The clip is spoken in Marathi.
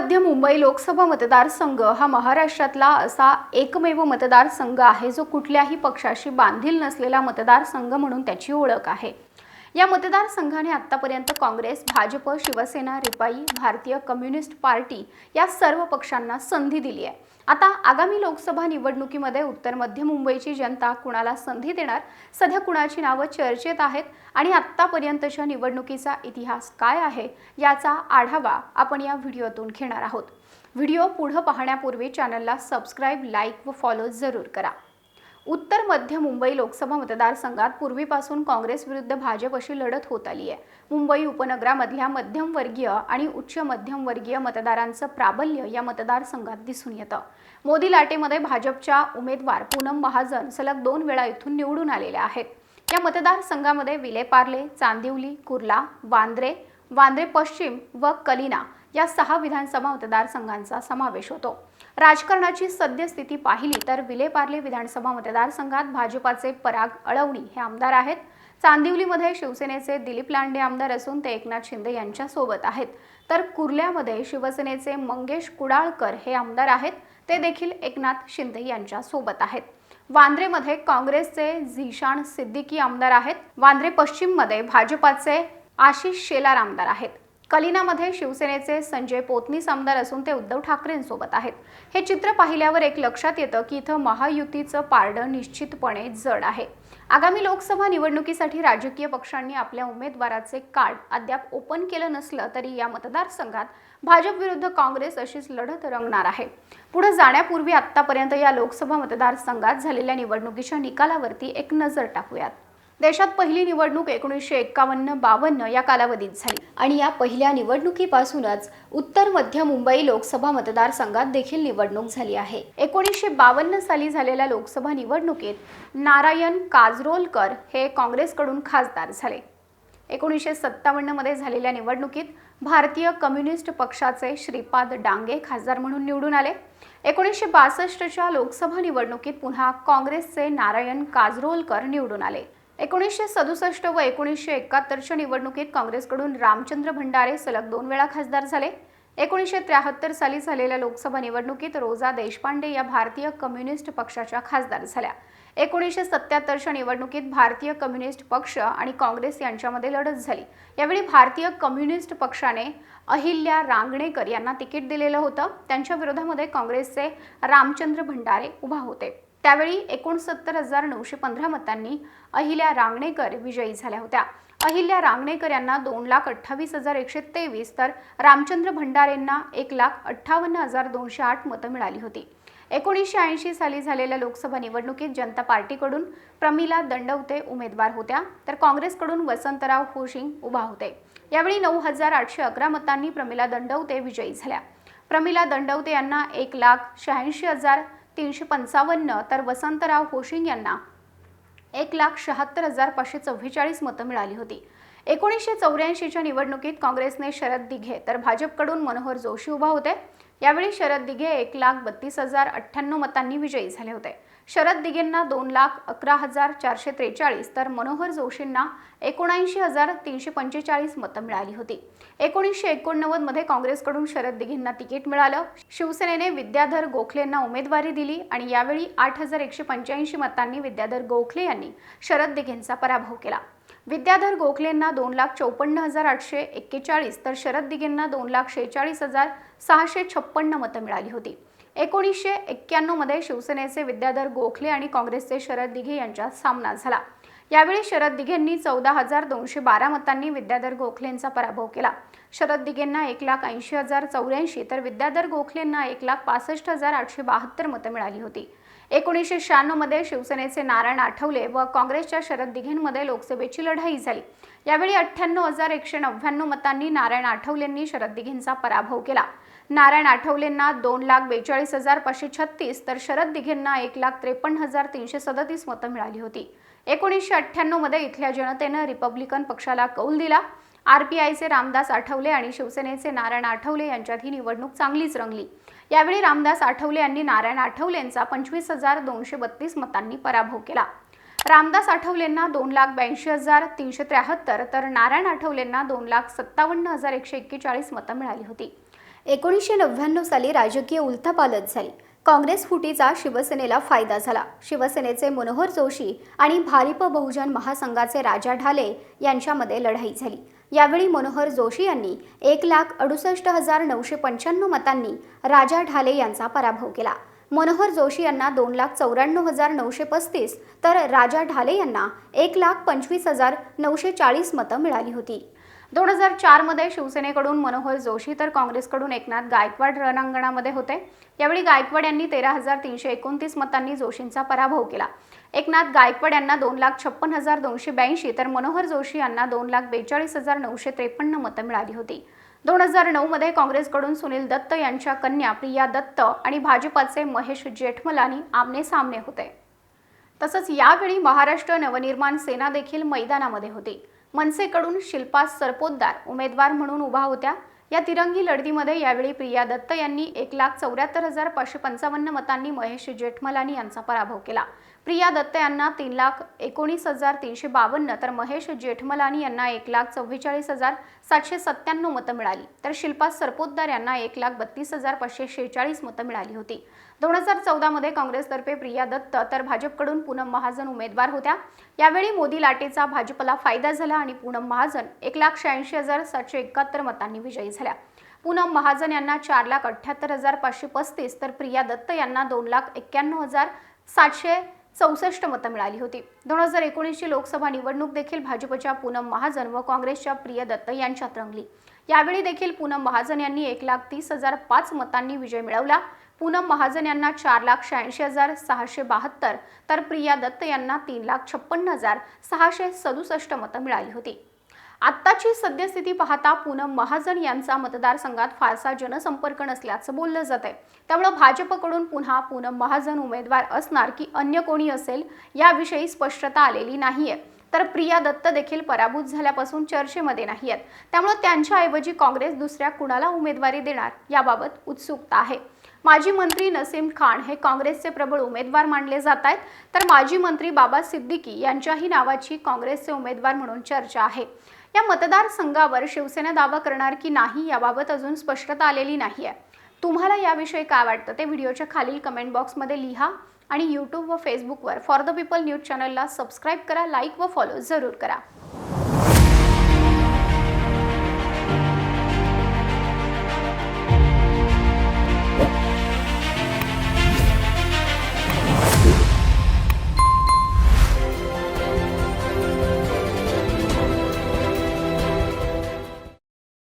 मध्य मुंबई लोकसभा मतदारसंघ हा महाराष्ट्रातला असा एकमेव मतदारसंघ आहे जो कुठल्याही पक्षाशी बांधील नसलेला मतदारसंघ म्हणून त्याची ओळख आहे. या मतदारसंघाने आतापर्यंत काँग्रेस भाजप शिवसेना रिपाई भारतीय कम्युनिस्ट पार्टी या सर्व पक्षांना संधी दिली आहे. आता आगामी लोकसभा निवडणुकीमध्ये उत्तर मध्य मुंबईची जनता कुणाला संधी देणार? सध्या कुणाची नावं चर्चेत आहेत? आणि आत्तापर्यंतच्या निवडणुकीचा इतिहास काय आहे? याचा आढावा आपण या व्हिडिओतून घेणार आहोत. व्हिडिओ पुढं पाहण्यापूर्वी चॅनलला सबस्क्राईब लाईक व फॉलो जरूर करा. उत्तर मध्य मुंबई लोकसभा मतदारसंघात पूर्वीपासून काँग्रेस विरुद्ध भाजप अशी लढत होत आली आहे. मुंबई उपनगरामधल्या मध्यमवर्गीय आणि उच्च मध्यमवर्गीय मतदारांचं प्राबल्य या मतदारसंघात दिसून येतं. मोदी लाटेमध्ये भाजपच्या उमेदवार पूनम महाजन सलग दोन वेळा इथून निवडून आलेल्या आहेत. या मतदारसंघामध्ये विलेपार्ले चांदिवली कुर्ला वांद्रे वांद्रे पश्चिम व कलिना या सहा विधानसभा मतदारसंघांचा समावेश होतो. राजकारणाची सद्यस्थिती पाहिली तर विलेपार्ले विधानसभा मतदारसंघात भाजपाचे पराग अळवणी हे आमदार आहेत. चांदिवलीमध्ये शिवसेनेचे दिलीप लांडे आमदार असून ते एकनाथ शिंदे यांच्यासोबत आहेत. तर कुर्ल्यामध्ये शिवसेनेचे मंगेश कुडाळकर हे आमदार आहेत. ते देखील एकनाथ शिंदे यांच्यासोबत आहेत. वांद्रेमध्ये काँग्रेसचे झिशान सिद्दीकी आमदार आहेत. वांद्रे पश्चिममध्ये भाजपाचे आशिष शेलार आमदार आहेत. कलिनामध्ये शिवसेनेचे संजय पोतनीस आमदार असून ते उद्धव ठाकरेंसोबत आहेत. हे चित्र पाहिल्यावर एक लक्षात येतं की इथं महायुतीचं पारडं निश्चितपणे जड आहे. आगामी लोकसभा निवडणुकीसाठी राजकीय पक्षांनी आपल्या उमेदवाराचे कार्ड अद्याप ओपन केलं नसलं तरी या मतदारसंघात भाजप विरुद्ध काँग्रेस अशीच लढत रंगणार आहे. पुढे जाण्यापूर्वी आतापर्यंत या लोकसभा मतदारसंघात झालेल्या निवडणुकीच्या निकालावरती एक नजर टाकूयात. देशात पहिली निवडणूक एकोणीसशे एक्कावन्न बावन्न या कालावधीत झाली. आणि या पहिल्या निवडणुकीपासूनच उत्तर मध्य मुंबई लोकसभा मतदारसंघात देखील निवडणूक झाली आहे. एकोणीसशे बावन्न साली झालेल्या लोकसभा निवडणुकीत नारायण काजरोलकर हे काँग्रेसकडून खासदार झाले. एकोणीसशे सत्तावन्नमध्ये झालेल्या निवडणुकीत भारतीय कम्युनिस्ट पक्षाचे श्रीपाद डांगे खासदार म्हणून निवडून आले. एकोणीसशे बासष्टच्या लोकसभा निवडणुकीत पुन्हा काँग्रेसचे नारायण काजरोलकर निवडून आले. एकोणीसशे सदुसष्ट व एकोणीसशे एकाहत्तरच्या निवडणुकीत काँग्रेसकडून रामचंद्र भंडारे सलग दोन वेळा खासदार झाले. एकोणीसशे त्र्याहत्तर साली झालेल्या लोकसभा निवडणुकीत रोजा देशपांडे या भारतीय कम्युनिस्ट पक्षाच्या खासदार झाल्या. एकोणीसशे सत्याहत्तरच्या निवडणुकीत भारतीय कम्युनिस्ट पक्ष आणि काँग्रेस यांच्यामध्ये लढत झाली. यावेळी भारतीय कम्युनिस्ट पक्षाने अहिल्या रांगणेकर यांना तिकीट दिलेलं होतं. त्यांच्या विरोधामध्ये काँग्रेसचे रामचंद्र भंडारे उभा होते. त्यावेळी एकोणसत्तर हजार नऊशे पंधरा मतांनी अहिल्या रांगणेकर विजयी झाल्या होत्या. अहिल्या रांगणेकर यांना दोन लाख अठ्ठावीस हजार एकशे तेवीस तर रामचंद्र भंडारेंना एक लाख अठ्ठावन्न हजार दोनशे आठ मतं मिळाली होती. एकोणीसशे ऐंशी साली झालेल्या लोकसभा निवडणुकीत जनता पार्टीकडून प्रमिला दंडवते उमेदवार होत्या तर काँग्रेसकडून वसंतराव होशिंग उभा होते. यावेळी नऊ हजार आठशे अकरा मतांनी प्रमिला दंडवते विजयी झाल्या. प्रमिला दंडवते यांना एक लाख शहाऐंशी हजार तीनशे पंचावन्न तर वसंतराव होशिंग यांना एक लाख शहात्तर हजार पाचशे चव्वेचाळीस मतं मिळाली होती. एकोणीसशे चौऱ्याऐंशीच्या निवडणुकीत काँग्रेसने शरद दिघे तर भाजपकडून मनोहर जोशी उभा होते. यावेळी शरद दिघे एक लाख बत्तीस हजार अठ्ठ्याण्णव मतांनी विजयी झाले होते. शरद दिघेंना दोन लाख अकरा हजार चारशे त्रेचाळीस तर मनोहर जोशींना एकोणऐंशी हजार तीनशे पंचेचाळीस मतं मिळाली होती. एकोणीसशे एकोणनव्वदमध्ये काँग्रेसकडून शरद दिघेंना तिकीट मिळालं. शिवसेनेने विद्याधर गोखलेंना उमेदवारी दिली आणि यावेळी आठ हजार एकशे पंच्याऐंशी मतांनी विद्याधर गोखले यांनी शरद दिघेंचा पराभव केला. विद्याधर गोखलेंना दोन लाख चौपन्न हजार आठशे एक्केचाळीस तर शरद दिघेंना दोन लाख शेहेचाळीस हजार सहाशे छप्पन्न मतं मिळाली होती. एकोणीसशे एक्क्याण्णवमध्ये शिवसेनेचे विद्याधर गोखले आणि काँग्रेसचे शरद दिघे यांच्यात सामना झाला. यावेळी शरद दिघेंनी चौदा हजार दोनशे बारा मतांनी विद्याधर गोखलेंचा पराभव केला. शरद दिघेंना एक लाख ऐंशी हजार चौऱ्याऐंशी तर विद्याधर गोखलेंना एक लाख पासष्ट हजार आठशे बहात्तर मतं मिळाली होती. एकोणीसशे शहाण्णवमध्ये शिवसेनेचे नारायण आठवले व काँग्रेसच्या शरद दिघेंमध्ये लोकसभेची लढाई झाली. यावेळी अठ्ठ्याण्णव हजार एकशे नव्याण्णव मतांनी नारायण आठवलेंनी शरद दिघेंचा पराभव केला. नारायण आठवलेंना दोन लाख बेचाळीस हजार पाचशे छत्तीस तर शरद दिघेंना एक लाख त्रेपन्न हजार तीनशे सदतीस मतं मिळाली होती. एकोणीसशे अठ्ठ्याण्णवमध्ये इथल्या जनतेनं रिपब्लिकन पक्षाला कौल दिला. आर पी आयचे रामदास आठवले आणि शिवसेनेचे नारायण आठवले यांच्यात ही निवडणूक चांगलीच रंगली. यावेळी रामदास आठवले यांनी नारायण आठवलेंचा पंचवीस हजार दोनशे बत्तीस मतांनी पराभव केला. रामदास आठवलेंना दोन लाख ब्याऐंशी हजार तीनशे त्र्याहत्तर तर नारायण आठवलेंना दोन लाख सत्तावन्न हजार एकशे एक्केचाळीस मतं मिळाली होती. एकोणीसशे नव्याण्णव साली राजकीय उलथापालथ झाली. काँग्रेस फुटीचा शिवसेनेला फायदा झाला. शिवसेनेचे मनोहर जोशी आणि भारिप बहुजन महासंघाचे राजा ढाले यांच्यामध्ये लढाई झाली. यावेळी मनोहर जोशी यांनी एक लाख अडुसष्ट हजार नऊशे पंच्याण्णव मतांनी राजा ढाले यांचा पराभव केला. मनोहर जोशी यांना दोन लाख चौऱ्याण्णव हजार नऊशे पस्तीस तर राजा ढाले यांना एक लाख पंचवीस हजार नऊशे चाळीस मतं मिळाली होती. दोन हजार चारमध्ये शिवसेनेकडून मनोहर जोशी तर काँग्रेसकडून एकनाथ गायकवाड रणांगणामध्ये होते. यावेळी गायकवाड यांनी तेरा हजार तीनशे एकोणतीस मतांनी जोशींचा पराभव केला. एकनाथ गायकवाड यांना दोन लाख छप्पन हजार दोनशे ब्याऐंशी तर मनोहर जोशी यांना दोन लाख बेचाळीस हजार नऊशे त्रेपन्न मतं मिळाली होती. दोन हजार नऊमध्ये काँग्रेसकडून सुनील दत्त यांच्या कन्या प्रिया दत्त आणि भाजपाचे महेश जेठमलानी आमने सामने होते. तसंच यावेळी महाराष्ट्र नवनिर्माण सेना देखील मैदानामध्ये होती. मनसेकडून शिल्पा सरपोतदार उमेदवार म्हणून उभा होत्या. या तिरंगी लढतीमध्ये यावेळी प्रिया दत्त यांनी एक लाख चौऱ्याहत्तर हजार पाचशे पंचावन्न मतांनी महेश जेठमलानी यांचा पराभव केला. प्रिया दत्त यांना तीन लाख एकोणीस हजार तीनशे बावन्न तर महेश जेठमलानी यांना एक लाख चव्वेचाळीस हजार सातशे सत्त्याण्णव मतं मिळाली. तर शिल्पा सरपोतदार यांना एक लाख बत्तीस हजार पाचशे शेहेचाळीस मतं मिळाली होती. दोन हजार चौदामध्ये काँग्रेसतर्फे प्रिया दत्त तर भाजपकडून पूनम महाजन उमेदवार होत्या. यावेळी मोदी लाटेचा भाजपला फायदा झाला आणि पूनम महाजन एक लाख शहाऐंशी हजार सातशे एकाहत्तर मतांनी विजयी झाल्या. पूनम महाजन यांना चार लाख अठ्ठ्याहत्तर हजार पाचशे पस्तीस तर प्रिया दत्त यांना दोन लाख एक्क्याण्णव हजार सातशे चौसष्ट मतं मिळाली होती. दोन हजार एकोणीसची लोकसभा निवडणूक देखील भाजपच्या पूनम महाजन व काँग्रेसच्या प्रिया दत्त यांच्यात रंगली. यावेळी देखील पूनम महाजन यांनी एक लाख तीस हजार पाच मतांनी विजय मिळवला. पूनम महाजन यांना चार लाख शहाऐंशी हजार सहाशे बहात्तर तर प्रिया दत्त यांना तीन लाख छप्पन्न हजार सहाशे सदुसष्ट मतं मिळाली होती. आत्ताची सद्यस्थिती पाहता पूनम महाजन यांचा मतदारसंघात फारसा जनसंपर्क नसल्याचं बोललं जात आहे. त्यामुळं भाजपकडून पुन्हा पूनम महाजन उमेदवार असणार की अन्य कोणी असेल याविषयी स्पष्टता आलेली नाहीये. तर प्रिया दत्त देखील पराभूत झाल्यापासून चर्चेमध्ये नाही आहेत त्यामुळे त्यांच्याऐवजी काँग्रेस दुसऱ्या कुणाला उमेदवारी देणार याबाबत उत्सुकता आहे. माजी मंत्री नसीम खान हे काँग्रेसचे प्रबळ उमेदवार मानले जात आहेत. तर माजी मंत्री बाबा सिद्दीकी यांच्याही नावाची काँग्रेसचे उमेदवार म्हणून चर्चा आहे. या मतदारसंघावर शिवसेना दावा करणार की नाही याबाबत अजून स्पष्टता आलेली नाही आहे तुम्हाला याविषयी काय वाटतं ते व्हिडिओच्या खालील कमेंट बॉक्समध्ये लिहा आणि यूट्यूब व फेसबुकवर फॉर द पीपल न्यूज चॅनलला सबस्क्राईब करा लाईक व फॉलो जरूर करा.